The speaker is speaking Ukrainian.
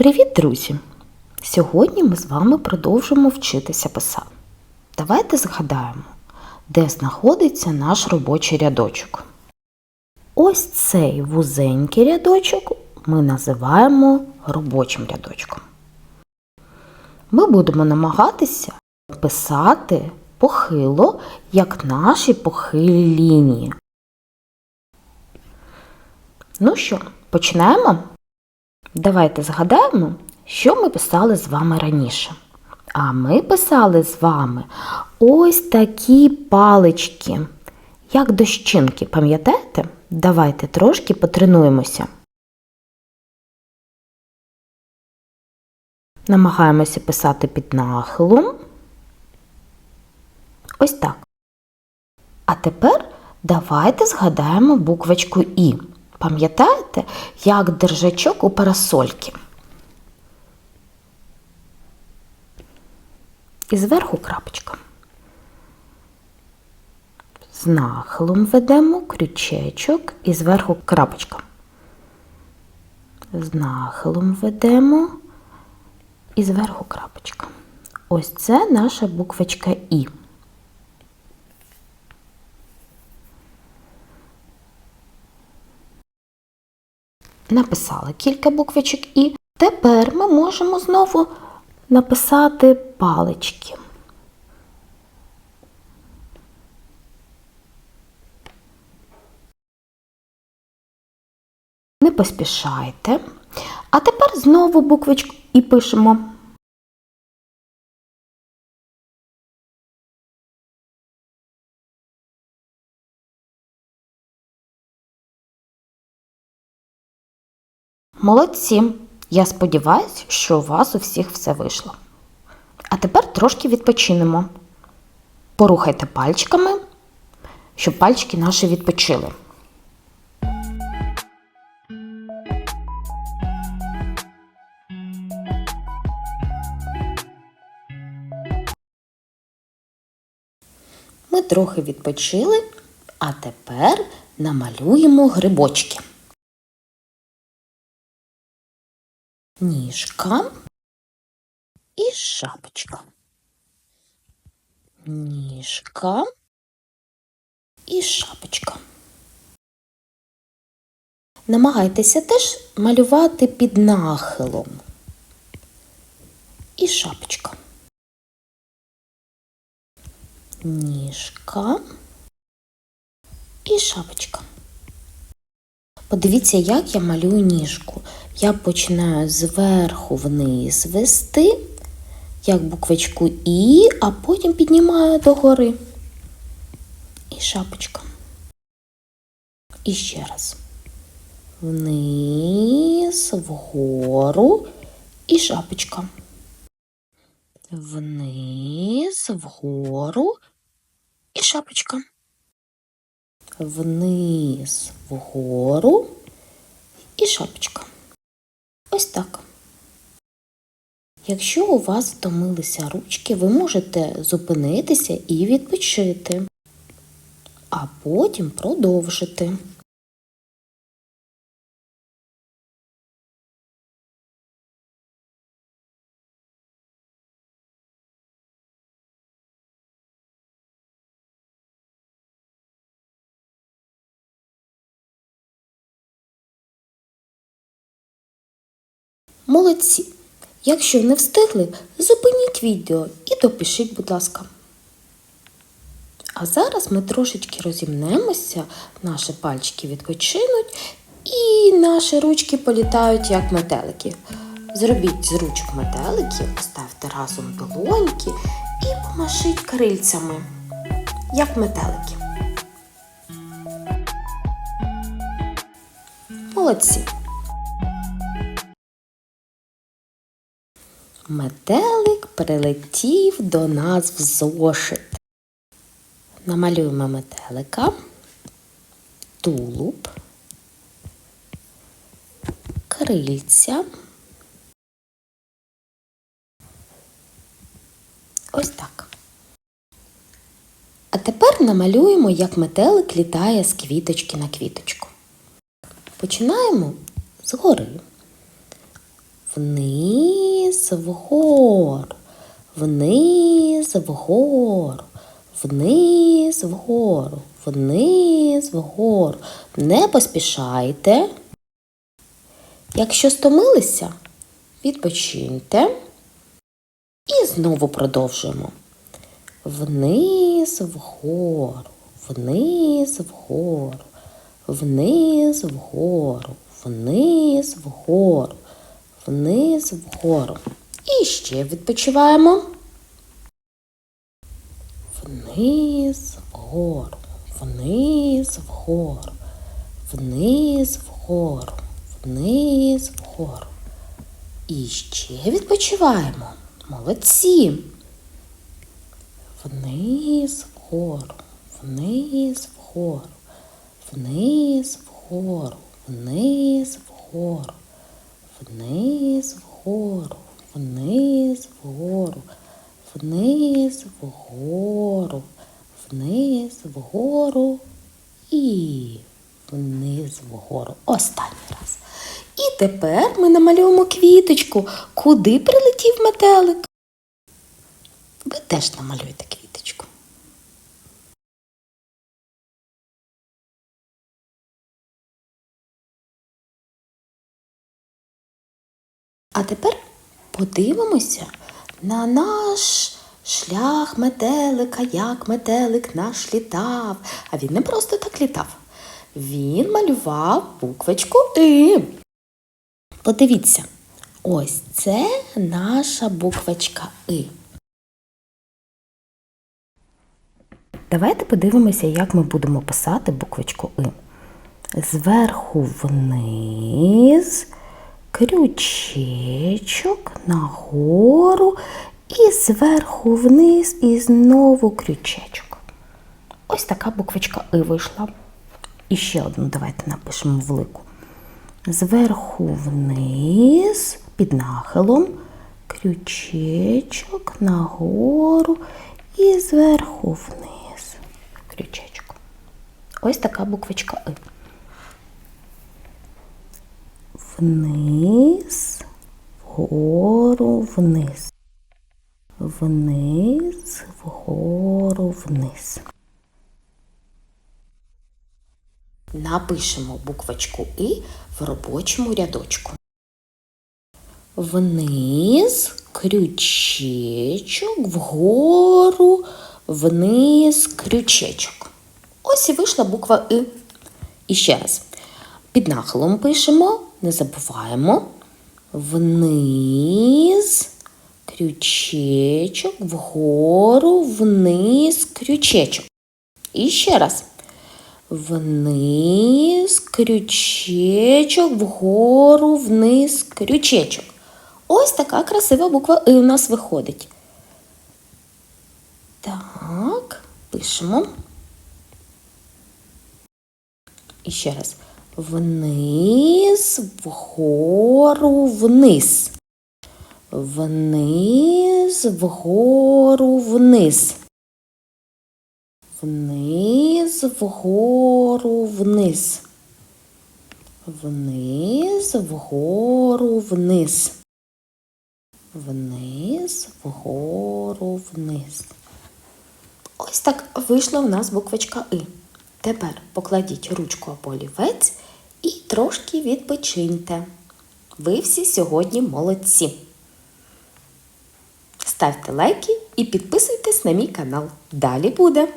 Привіт, друзі! Сьогодні ми з вами продовжимо вчитися писати. Давайте згадаємо, де знаходиться наш робочий рядочок. Ось цей вузенький рядочок ми називаємо робочим рядочком. Ми будемо намагатися писати похило, як наші похилі лінії. Ну що, починаємо? Давайте згадаємо, що ми писали з вами раніше. А ми писали з вами ось такі палички, як дощинки, пам'ятаєте? Давайте трошки потренуємося. Намагаємося писати під нахилом. Ось так. А тепер давайте згадаємо буквочку І. Пам'ятаєте, як держачок у парасольки? І зверху крапочка. З нахилом ведемо крючечок і зверху крапочка. З нахилом ведемо і зверху крапочка. Ось це наша буквочка І. Написали кілька буквочок І. Тепер ми можемо знову написати палички. Не поспішайте. А тепер знову буквочку і пишемо. Молодці! Я сподіваюся, що у вас у всіх все вийшло. А тепер трошки відпочинемо. Порухайте пальчиками, щоб пальчики наші відпочили. Ми трохи відпочили, а тепер намалюємо грибочки. Ніжка і шапочка. Ніжка і шапочка. Намагайтеся теж малювати під нахилом. І шапочка. Ніжка і шапочка. Подивіться, як я малюю ніжку. Я починаю зверху вниз вести, як буквочку І, а потім піднімаю догори. І шапочка. І ще раз. Вниз, вгору і шапочка. Вниз, вгору і шапочка. Вниз, вгору і шапочка. Ось так. Якщо у вас втомилися ручки, ви можете зупинитися і відпочити, а потім продовжити. Молодці! Якщо не встигли, зупиніть відео і допишіть, будь ласка. А зараз ми трошечки розімнемося, наші пальчики відпочинуть і наші ручки політають як метелики. Зробіть з ручок метелики, поставте разом долоньки і помашіть крильцями, як метелики. Молодці! Метелик прилетів до нас в зошит. Намалюємо метелика, тулуб, крильця. Ось так. А тепер намалюємо, як метелик літає з квіточки на квіточку. Починаємо згори. Вниз, вгору, вниз, вгору, вниз, вгору, вниз, вгору. Не поспішайте. Якщо стомилися, відпочиньте. І знову продовжуємо. Вниз, вгору, вниз, вгору, вниз, вгору, вниз, вгору, вниз, вгору. І ще відпочиваємо. Вниз, вгору, вниз, вгору, вниз, вгору, вниз, вгору. І ще відпочиваємо. Молодці. Вниз, вгору, вниз, вгору, вниз, вгору, вниз, вгору, вниз, вгору, вниз, вгору, вниз, вгору, вниз, вгору і вниз вгору. Останній раз. І тепер ми намалюємо квіточку. Куди прилетів метелик? Ви теж намалюєте квіточку. А тепер подивимося на наш шлях метелика, як метелик наш літав. А він не просто так літав. Він малював буквочку И. Подивіться, ось це наша буквочка И. Давайте подивимося, як ми будемо писати буквочку И. Зверху вниз, крючечок нагору і зверху вниз і знову крючечок. Ось така буквочка И вийшла. І ще одну давайте напишемо велику. Зверху вниз, під нахилом, крючечок нагору і зверху вниз. Крючечок. Ось така буквочка И. Вниз, вгору, вниз. Вниз, вгору, вниз. Напишемо буквочку І в робочому рядочку. Вниз, крючечок, вгору, вниз, крючечок. Ось і вийшла буква І. І ще раз. Під нахилом пишемо, не забуваємо. Вниз, крючечок, вгору, вниз, крючечок. І ще раз. Вниз, крючечок, вгору, вниз, крючечок. Ось така красива буква И у нас виходить. Так, пишемо. І ще раз. Вниз, вгору, вниз. Вниз, вгору, вниз. Вниз, вгору, вниз. Вниз, вгору, вниз. Вниз, вгору, вниз. Ось так вийшла у нас буквочка И. Тепер покладіть ручку або олівець і трошки відпочиньте. Ви всі сьогодні молодці. Ставте лайки і підписуйтесь на мій канал. Далі буде!